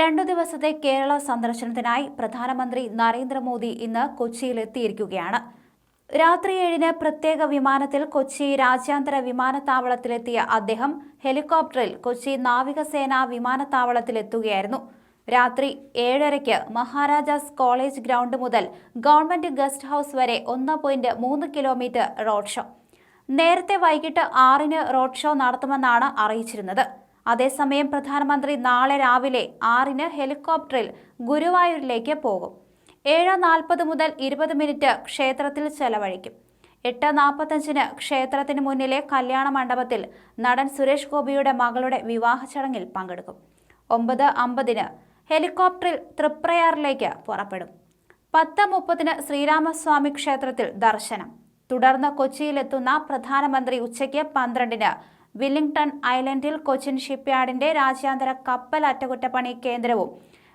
രണ്ടു ദിവസത്തെ കേരള സന്ദർശനത്തിനായി പ്രധാനമന്ത്രി നരേന്ദ്രമോദി ഇന്ന് കൊച്ചിയിലെത്തിയിരിക്കുകയാണ്. രാത്രി ഏഴിന് പ്രത്യേക വിമാനത്തിൽ കൊച്ചി രാജ്യാന്തര വിമാനത്താവളത്തിലെത്തിയ അദ്ദേഹം ഹെലികോപ്റ്ററിൽ കൊച്ചി നാവികസേന വിമാനത്താവളത്തിലെത്തുകയായിരുന്നു. രാത്രി ഏഴരയ്ക്ക് മഹാരാജാസ് കോളേജ് ഗ്രൗണ്ട് മുതൽ ഗവൺമെന്റ് ഗസ്റ്റ് ഹൌസ് വരെ ഒന്ന് പോയിന്റ് മൂന്ന് കിലോമീറ്റർ റോഡ് ഷോ. നേരത്തെ വൈകിട്ട് ആറിന് റോഡ് ഷോ നടത്തുമെന്നാണ് അറിയിച്ചിരുന്നത്. അതേസമയം പ്രധാനമന്ത്രി നാളെ രാവിലെ ആറിന് ഹെലികോപ്റ്ററിൽ ഗുരുവായൂരിലേക്ക് പോകും. ഏഴ് നാൽപ്പത് മുതൽ ഇരുപത് മിനിറ്റ് ക്ഷേത്രത്തിൽ ചെലവഴിക്കും. എട്ട് നാൽപ്പത്തഞ്ചിന് ക്ഷേത്രത്തിന് മുന്നിലെ കല്യാണ മണ്ഡപത്തിൽ നടൻ സുരേഷ് ഗോപിയുടെ മകളുടെ വിവാഹ ചടങ്ങിൽ പങ്കെടുക്കും. ഒമ്പത് അമ്പതിന് ഹെലികോപ്റ്ററിൽ തൃപ്രയാറിലേക്ക് പുറപ്പെടും. പത്ത് മുപ്പതിന് ശ്രീരാമസ്വാമി ക്ഷേത്രത്തിൽ ദർശനം. തുടർന്ന് കൊച്ചിയിലെത്തുന്ന പ്രധാനമന്ത്രി ഉച്ചയ്ക്ക് പന്ത്രണ്ടിന് വില്ലിംഗ്ടൺ ഐലൻഡിൽ കൊച്ചിൻ ഷിപ്പ്യാർഡിന്റെ രാജ്യാന്തര കപ്പൽ അറ്റകുറ്റപ്പണി കേന്ദ്രവും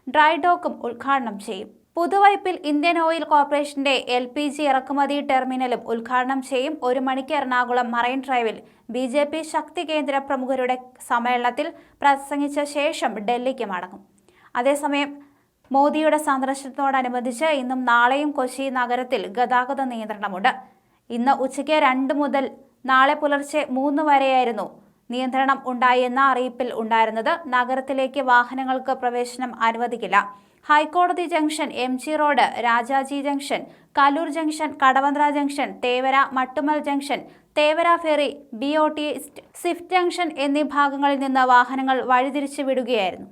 ഡ്രൈ ഡോക്കും ഉദ്ഘാടനം ചെയ്യും. പുതുവൈപ്പിൽ ഇന്ത്യൻ ഓയിൽ കോർപ്പറേഷന്റെ എൽ പി ജി ഇറക്കുമതി ടെർമിനലും ഉദ്ഘാടനം ചെയ്യും. ഒരു മണിക്ക് എറണാകുളം മറൈൻ ഡ്രൈവിൽ ബി ജെ പി ശക്തി കേന്ദ്ര പ്രമുഖരുടെ സമ്മേളനത്തിൽ പ്രസംഗിച്ച ശേഷം ഡൽഹിക്ക് മടങ്ങും. അതേസമയം മോദിയുടെ സന്ദർശനത്തോടനുബന്ധിച്ച് ഇന്നും നാളെയും കൊച്ചി നഗരത്തിൽ ഗതാഗത നിയന്ത്രണമുണ്ട്. ഇന്ന് ഉച്ചയ്ക്ക് രണ്ട് മുതൽ നാളെ പുലർച്ചെ മൂന്ന് വരെയായിരുന്നു നിയന്ത്രണം ഉണ്ടായെന്ന അറിയിപ്പിൽ ഉണ്ടായിരുന്നത്. നഗരത്തിലേക്ക് വാഹനങ്ങൾക്ക് പ്രവേശനം അനുവദിക്കില്ല. ഹൈക്കോടതി junction M G road Rajaji junction Kaloor junction Kadavanthra junction Thevara Mattummal junction Thevara ferry B O T swift junction എന്നീ ഭാഗങ്ങളിൽ നിന്ന് വാഹനങ്ങൾ വഴിതിരിച്ചു വിടുകയായിരുന്നു